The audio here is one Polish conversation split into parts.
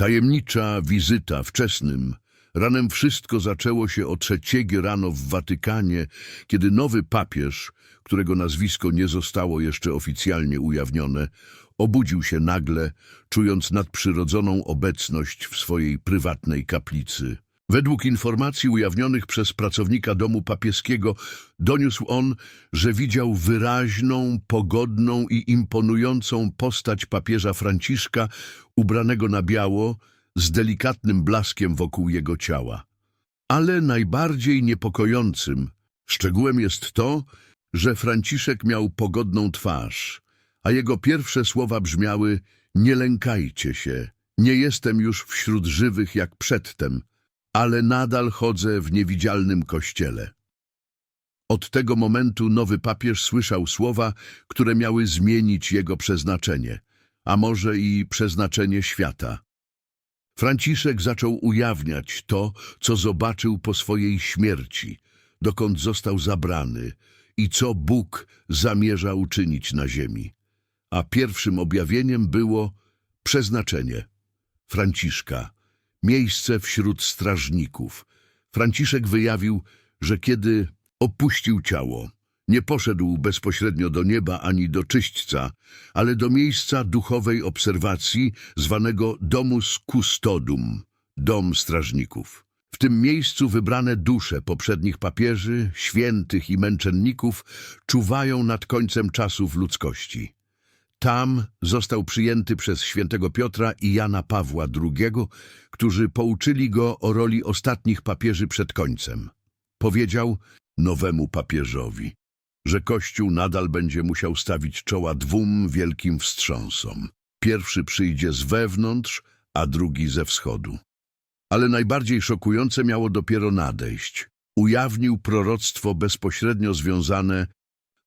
Tajemnicza wizyta wczesnym. Ranem wszystko zaczęło się o trzeciej rano w Watykanie, kiedy nowy papież, którego nazwisko nie zostało jeszcze oficjalnie ujawnione, obudził się nagle, czując nadprzyrodzoną obecność w swojej prywatnej kaplicy. Według informacji ujawnionych przez pracownika domu papieskiego doniósł on, że widział wyraźną, pogodną i imponującą postać papieża Franciszka ubranego na biało z delikatnym blaskiem wokół jego ciała. Ale najbardziej niepokojącym szczegółem jest to, że Franciszek miał pogodną twarz, a jego pierwsze słowa brzmiały Nie lękajcie się, nie jestem już wśród żywych jak przedtem, ale nadal chodzę w niewidzialnym kościele. Od tego momentu nowy papież słyszał słowa, które miały zmienić jego przeznaczenie, a może i przeznaczenie świata. Franciszek zaczął ujawniać to, co zobaczył po swojej śmierci, dokąd został zabrany i co Bóg zamierza uczynić na ziemi. A pierwszym objawieniem było przeznaczenie Franciszka, miejsce wśród strażników. Franciszek wyjawił, że kiedy opuścił ciało, nie poszedł bezpośrednio do nieba ani do czyśćca, ale do miejsca duchowej obserwacji zwanego Domus Custodum, dom strażników. W tym miejscu wybrane dusze poprzednich papieży, świętych i męczenników czuwają nad końcem czasów ludzkości. Tam został przyjęty przez świętego Piotra i Jana Pawła II, którzy pouczyli go o roli ostatnich papieży przed końcem. Powiedział nowemu papieżowi, że Kościół nadal będzie musiał stawić czoła dwóm wielkim wstrząsom. Pierwszy przyjdzie z wewnątrz, a drugi ze wschodu. Ale najbardziej szokujące miało dopiero nadejść. Ujawnił proroctwo bezpośrednio związane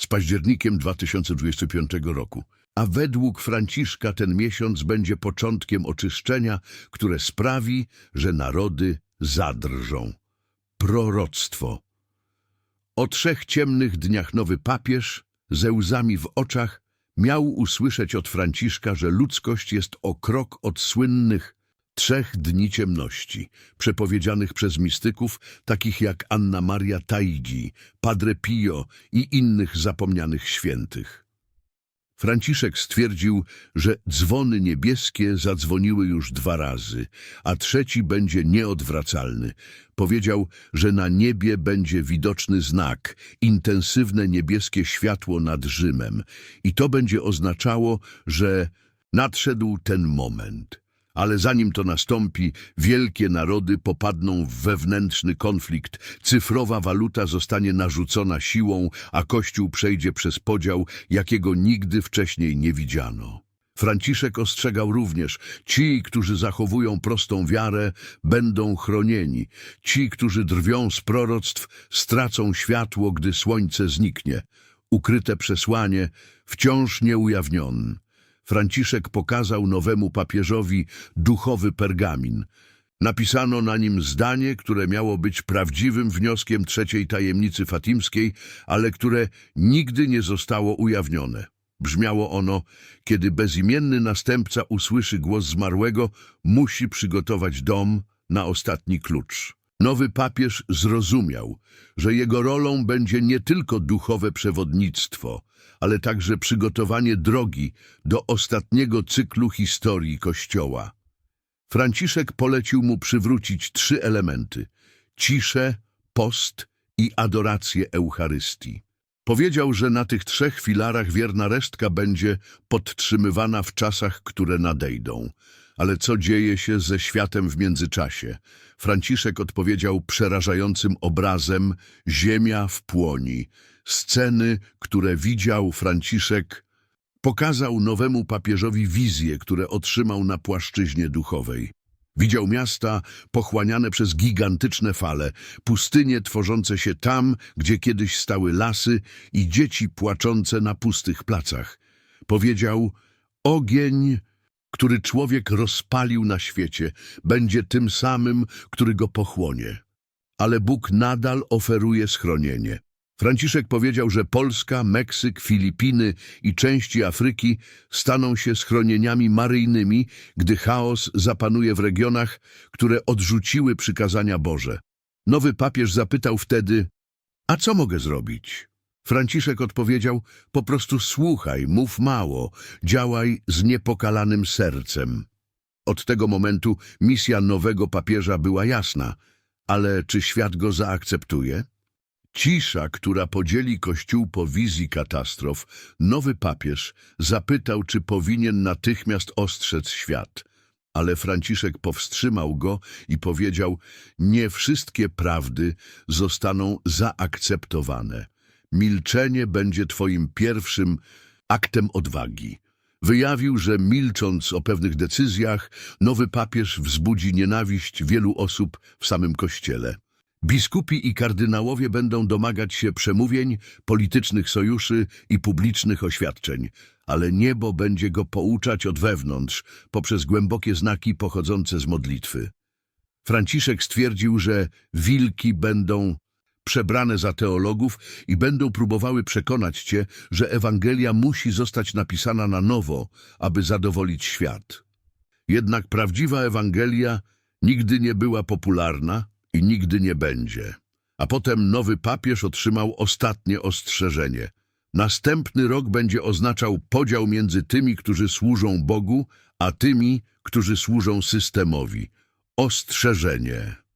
z październikiem 2025 roku. A według Franciszka ten miesiąc będzie początkiem oczyszczenia, które sprawi, że narody zadrżą. Proroctwo. O trzech ciemnych dniach nowy papież, ze łzami w oczach, miał usłyszeć od Franciszka, że ludzkość jest o krok od słynnych trzech dni ciemności, przepowiedzianych przez mistyków takich jak Anna Maria Taigi, Padre Pio i innych zapomnianych świętych. Franciszek stwierdził, że dzwony niebieskie zadzwoniły już dwa razy, a trzeci będzie nieodwracalny. Powiedział, że na niebie będzie widoczny znak, intensywne niebieskie światło nad Rzymem i to będzie oznaczało, że nadszedł ten moment. Ale zanim to nastąpi, wielkie narody popadną w wewnętrzny konflikt, cyfrowa waluta zostanie narzucona siłą, a Kościół przejdzie przez podział, jakiego nigdy wcześniej nie widziano. Franciszek ostrzegał również, ci, którzy zachowują prostą wiarę, będą chronieni. Ci, którzy drwią z proroctw, stracą światło, gdy słońce zniknie. Ukryte przesłanie, wciąż nieujawnione. Franciszek pokazał nowemu papieżowi duchowy pergamin. Napisano na nim zdanie, które miało być prawdziwym wnioskiem trzeciej tajemnicy fatimskiej, ale które nigdy nie zostało ujawnione. Brzmiało ono, kiedy bezimienny następca usłyszy głos zmarłego, musi przygotować dom na ostatni klucz. Nowy papież zrozumiał, że jego rolą będzie nie tylko duchowe przewodnictwo, ale także przygotowanie drogi do ostatniego cyklu historii Kościoła. Franciszek polecił mu przywrócić trzy elementy – ciszę, post i adorację Eucharystii. Powiedział, że na tych trzech filarach wierna resztka będzie podtrzymywana w czasach, które nadejdą. Ale co dzieje się ze światem w międzyczasie? Franciszek odpowiedział przerażającym obrazem Ziemia w płoni. Sceny, które widział Franciszek, pokazał nowemu papieżowi wizje, które otrzymał na płaszczyźnie duchowej. Widział miasta pochłaniane przez gigantyczne fale, pustynie tworzące się tam, gdzie kiedyś stały lasy i dzieci płaczące na pustych placach. Powiedział, ogień, który człowiek rozpalił na świecie, będzie tym samym, który go pochłonie. Ale Bóg nadal oferuje schronienie. Franciszek powiedział, że Polska, Meksyk, Filipiny i części Afryki staną się schronieniami maryjnymi, gdy chaos zapanuje w regionach, które odrzuciły przykazania Boże. Nowy papież zapytał wtedy, a co mogę zrobić? Franciszek odpowiedział, po prostu słuchaj, mów mało, działaj z niepokalanym sercem. Od tego momentu misja nowego papieża była jasna, ale czy świat go zaakceptuje? Cisza, która podzieli Kościół po wizji katastrof, nowy papież zapytał, czy powinien natychmiast ostrzec świat. Ale Franciszek powstrzymał go i powiedział, nie wszystkie prawdy zostaną zaakceptowane. Milczenie będzie twoim pierwszym aktem odwagi. Wyjawił, że milcząc o pewnych decyzjach, nowy papież wzbudzi nienawiść wielu osób w samym Kościele. Biskupi i kardynałowie będą domagać się przemówień, politycznych sojuszy i publicznych oświadczeń, ale niebo będzie go pouczać od wewnątrz poprzez głębokie znaki pochodzące z modlitwy. Franciszek stwierdził, że wilki będą przebrane za teologów i będą próbowały przekonać cię, że Ewangelia musi zostać napisana na nowo, aby zadowolić świat. Jednak prawdziwa Ewangelia nigdy nie była popularna i nigdy nie będzie. A potem nowy papież otrzymał ostatnie ostrzeżenie. Następny rok będzie oznaczał podział między tymi, którzy służą Bogu, a tymi, którzy służą systemowi. Ostrzeżenie.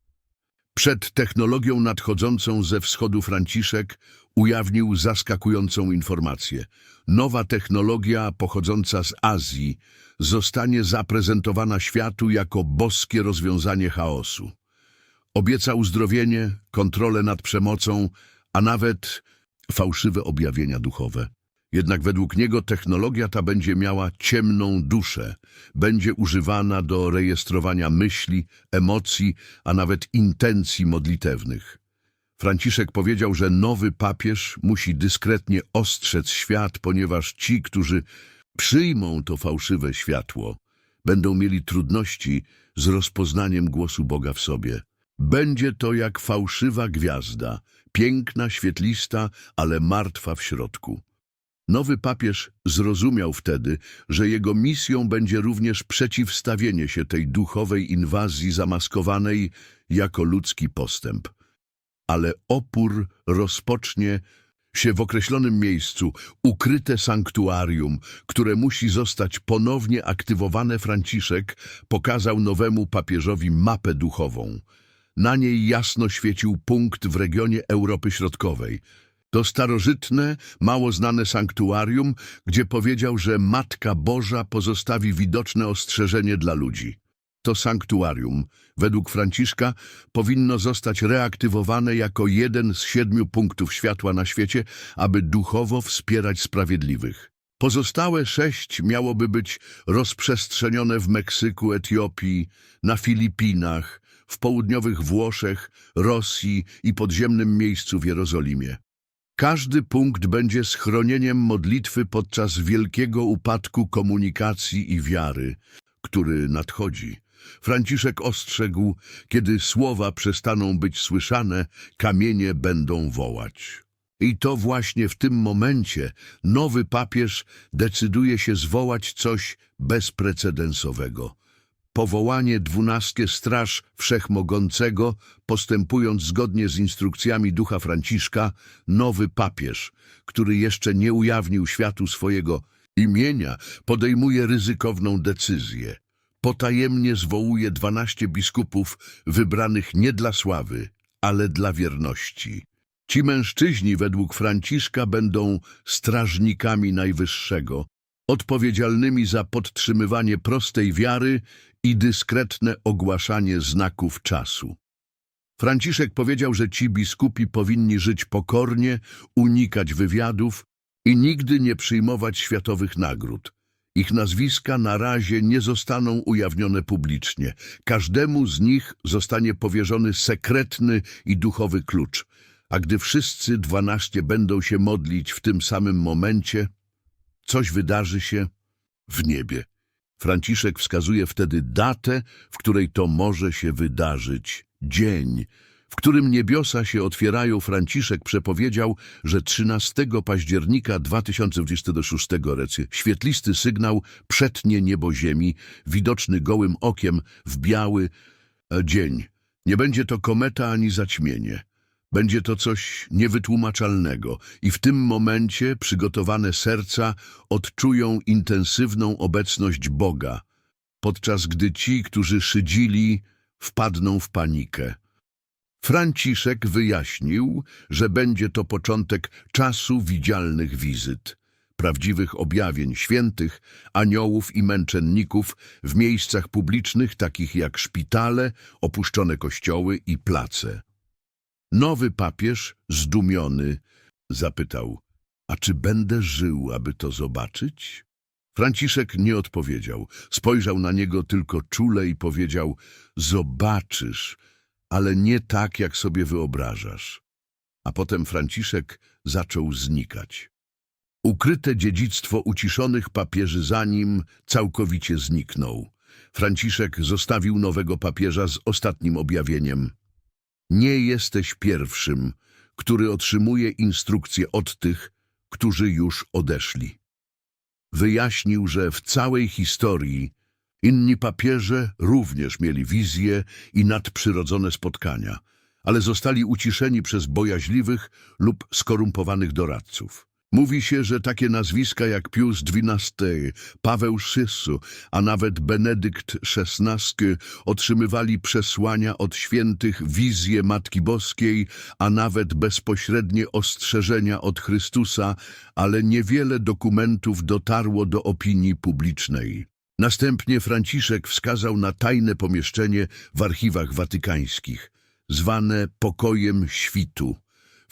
Przed technologią nadchodzącą ze wschodu Franciszek ujawnił zaskakującą informację. Nowa technologia pochodząca z Azji zostanie zaprezentowana światu jako boskie rozwiązanie chaosu. Obieca uzdrowienie, kontrolę nad przemocą, a nawet fałszywe objawienia duchowe. Jednak według niego technologia ta będzie miała ciemną duszę, będzie używana do rejestrowania myśli, emocji, a nawet intencji modlitewnych. Franciszek powiedział, że nowy papież musi dyskretnie ostrzec świat, ponieważ ci, którzy przyjmą to fałszywe światło, będą mieli trudności z rozpoznaniem głosu Boga w sobie. Będzie to jak fałszywa gwiazda, piękna, świetlista, ale martwa w środku. Nowy papież zrozumiał wtedy, że jego misją będzie również przeciwstawienie się tej duchowej inwazji zamaskowanej jako ludzki postęp. Ale opór rozpocznie się w określonym miejscu, ukryte sanktuarium, które musi zostać ponownie aktywowane Franciszek, pokazał nowemu papieżowi mapę duchową. Na niej jasno świecił punkt w regionie Europy Środkowej. To starożytne, mało znane sanktuarium, gdzie powiedział, że Matka Boża pozostawi widoczne ostrzeżenie dla ludzi. To sanktuarium, według Franciszka, powinno zostać reaktywowane jako jeden z siedmiu punktów światła na świecie, aby duchowo wspierać sprawiedliwych. Pozostałe sześć miałoby być rozprzestrzenione w Meksyku, Etiopii, na Filipinach, w południowych Włoszech, Rosji i podziemnym miejscu w Jerozolimie. Każdy punkt będzie schronieniem modlitwy podczas wielkiego upadku komunikacji i wiary, który nadchodzi. Franciszek ostrzegł, kiedy słowa przestaną być słyszane, kamienie będą wołać. I to właśnie w tym momencie nowy papież decyduje się zwołać coś bezprecedensowego. Powołanie dwunastkie Straż Wszechmogącego, postępując zgodnie z instrukcjami ducha Franciszka, nowy papież, który jeszcze nie ujawnił światu swojego imienia, podejmuje ryzykowną decyzję. Potajemnie zwołuje dwanaście biskupów wybranych nie dla sławy, ale dla wierności. Ci mężczyźni według Franciszka będą strażnikami Najwyższego, odpowiedzialnymi za podtrzymywanie prostej wiary i dyskretne ogłaszanie znaków czasu. Franciszek powiedział, że ci biskupi powinni żyć pokornie, unikać wywiadów i nigdy nie przyjmować światowych nagród. Ich nazwiska na razie nie zostaną ujawnione publicznie. Każdemu z nich zostanie powierzony sekretny i duchowy klucz, a gdy wszyscy dwanaście będą się modlić w tym samym momencie, coś wydarzy się w niebie. Franciszek wskazuje wtedy datę, w której to może się wydarzyć, dzień, w którym niebiosa się otwierają, Franciszek przepowiedział, że 13 października 2026 recy świetlisty sygnał przetnie niebo ziemi, widoczny gołym okiem w biały e, dzień. Nie będzie to kometa ani zaćmienie. Będzie to coś niewytłumaczalnego i w tym momencie przygotowane serca odczują intensywną obecność Boga, podczas gdy ci, którzy szydzili, wpadną w panikę. Franciszek wyjaśnił, że będzie to początek czasu widzialnych wizyt, prawdziwych objawień świętych, aniołów i męczenników w miejscach publicznych takich jak szpitale, opuszczone kościoły i place. Nowy papież, zdumiony, zapytał, a czy będę żył, aby to zobaczyć? Franciszek nie odpowiedział. Spojrzał na niego tylko czule i powiedział, zobaczysz, ale nie tak, jak sobie wyobrażasz. A potem Franciszek zaczął znikać. Ukryte dziedzictwo uciszonych papieży za nim całkowicie zniknął. Franciszek zostawił nowego papieża z ostatnim objawieniem. Nie jesteś pierwszym, który otrzymuje instrukcje od tych, którzy już odeszli. Wyjaśnił, że w całej historii inni papieże również mieli wizje i nadprzyrodzone spotkania, ale zostali uciszeni przez bojaźliwych lub skorumpowanych doradców. Mówi się, że takie nazwiska jak Pius XII, Paweł VI, a nawet Benedykt XVI otrzymywali przesłania od świętych, wizje Matki Boskiej, a nawet bezpośrednie ostrzeżenia od Chrystusa, ale niewiele dokumentów dotarło do opinii publicznej. Następnie Franciszek wskazał na tajne pomieszczenie w archiwach watykańskich, zwane pokojem świtu,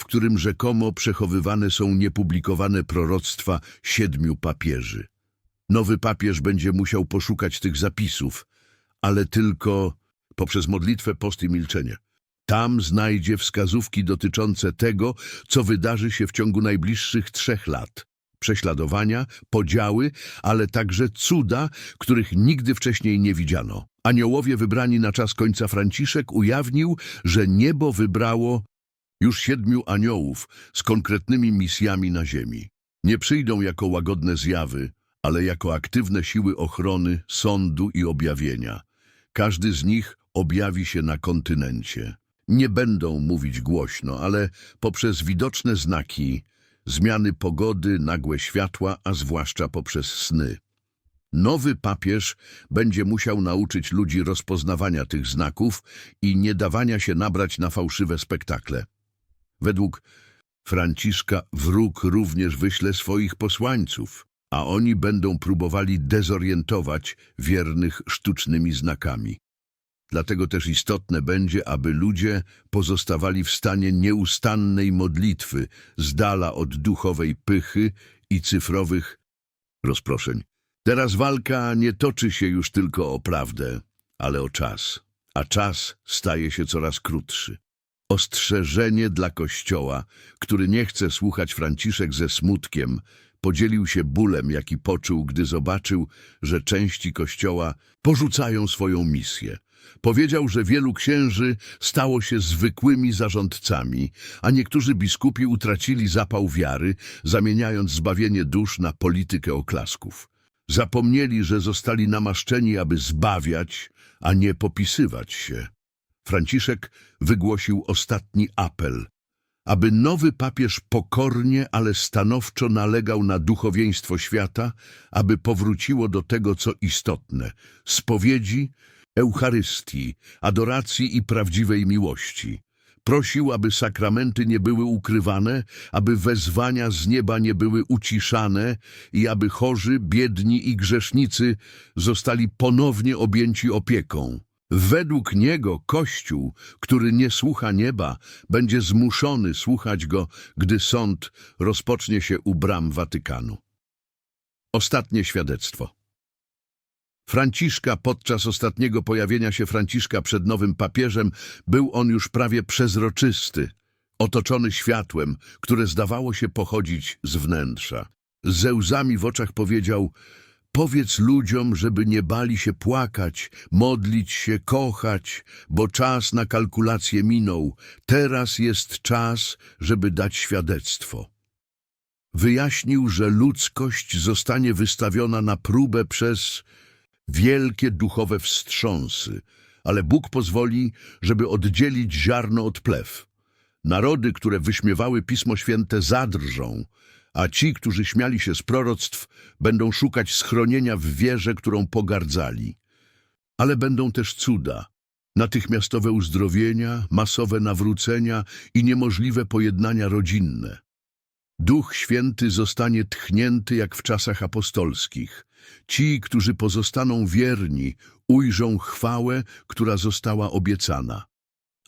w którym rzekomo przechowywane są niepublikowane proroctwa siedmiu papieży. Nowy papież będzie musiał poszukać tych zapisów, ale tylko poprzez modlitwę, post i milczenie. Tam znajdzie wskazówki dotyczące tego, co wydarzy się w ciągu najbliższych trzech lat. Prześladowania, podziały, ale także cuda, których nigdy wcześniej nie widziano. Aniołowie wybrani na czas końca Franciszek ujawnił, że niebo wybrało już siedmiu aniołów z konkretnymi misjami na ziemi. Nie przyjdą jako łagodne zjawy, ale jako aktywne siły ochrony, sądu i objawienia. Każdy z nich objawi się na kontynencie. Nie będą mówić głośno, ale poprzez widoczne znaki, zmiany pogody, nagłe światła, a zwłaszcza poprzez sny. Nowy papież będzie musiał nauczyć ludzi rozpoznawania tych znaków i nie dawania się nabrać na fałszywe spektakle. Według Franciszka wróg również wyśle swoich posłańców, a oni będą próbowali dezorientować wiernych sztucznymi znakami. Dlatego też istotne będzie, aby ludzie pozostawali w stanie nieustannej modlitwy, z dala od duchowej pychy i cyfrowych rozproszeń. Teraz walka nie toczy się już tylko o prawdę, ale o czas, a czas staje się coraz krótszy. Ostrzeżenie dla Kościoła, który nie chce słuchać Franciszek ze smutkiem, podzielił się bólem, jaki poczuł, gdy zobaczył, że części Kościoła porzucają swoją misję. Powiedział, że wielu księży stało się zwykłymi zarządcami, a niektórzy biskupi utracili zapał wiary, zamieniając zbawienie dusz na politykę oklasków. Zapomnieli, że zostali namaszczeni, aby zbawiać, a nie popisywać się. Franciszek wygłosił ostatni apel, aby nowy papież pokornie, ale stanowczo nalegał na duchowieństwo świata, aby powróciło do tego, co istotne – spowiedzi, Eucharystii, adoracji i prawdziwej miłości. Prosił, aby sakramenty nie były ukrywane, aby wezwania z nieba nie były uciszane i aby chorzy, biedni i grzesznicy zostali ponownie objęci opieką. Według niego Kościół, który nie słucha nieba, będzie zmuszony słuchać go, gdy sąd rozpocznie się u bram Watykanu. Ostatnie świadectwo. Franciszka podczas ostatniego pojawienia się Franciszka przed nowym papieżem był on już prawie przezroczysty, otoczony światłem, które zdawało się pochodzić z wnętrza. Ze łzami w oczach powiedział, Powiedz ludziom, żeby nie bali się płakać, modlić się, kochać, bo czas na kalkulację minął. Teraz jest czas, żeby dać świadectwo. Wyjaśnił, że ludzkość zostanie wystawiona na próbę przez wielkie duchowe wstrząsy, ale Bóg pozwoli, żeby oddzielić ziarno od plew. Narody, które wyśmiewały Pismo Święte, zadrżą, a ci, którzy śmiali się z proroctw, będą szukać schronienia w wierze, którą pogardzali. Ale będą też cuda, natychmiastowe uzdrowienia, masowe nawrócenia i niemożliwe pojednania rodzinne. Duch Święty zostanie tchnięty jak w czasach apostolskich. Ci, którzy pozostaną wierni, ujrzą chwałę, która została obiecana.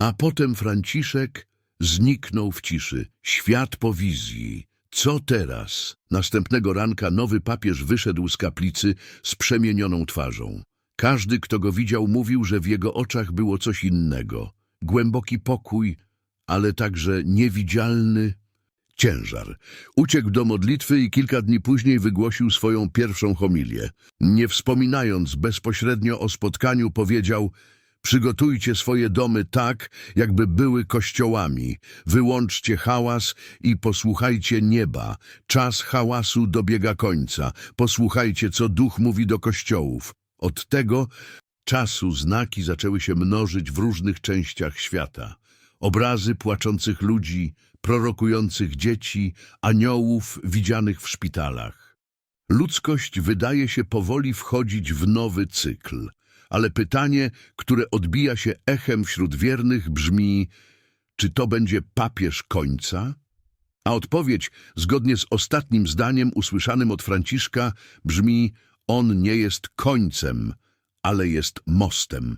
A potem Franciszek zniknął w ciszy. Świat po wizji. Co teraz? Następnego ranka nowy papież wyszedł z kaplicy z przemienioną twarzą. Każdy, kto go widział, mówił, że w jego oczach było coś innego. Głęboki pokój, ale także niewidzialny ciężar. Uciekł do modlitwy i kilka dni później wygłosił swoją pierwszą homilię. Nie wspominając bezpośrednio o spotkaniu, powiedział Przygotujcie swoje domy tak, jakby były kościołami. Wyłączcie hałas i posłuchajcie nieba. Czas hałasu dobiega końca. Posłuchajcie, co Duch mówi do kościołów. Od tego czasu znaki zaczęły się mnożyć w różnych częściach świata. Obrazy płaczących ludzi, prorokujących dzieci, aniołów widzianych w szpitalach. Ludzkość wydaje się powoli wchodzić w nowy cykl, ale pytanie, które odbija się echem wśród wiernych brzmi, czy to będzie papież końca? A odpowiedź, zgodnie z ostatnim zdaniem usłyszanym od Franciszka, brzmi, on nie jest końcem, ale jest mostem.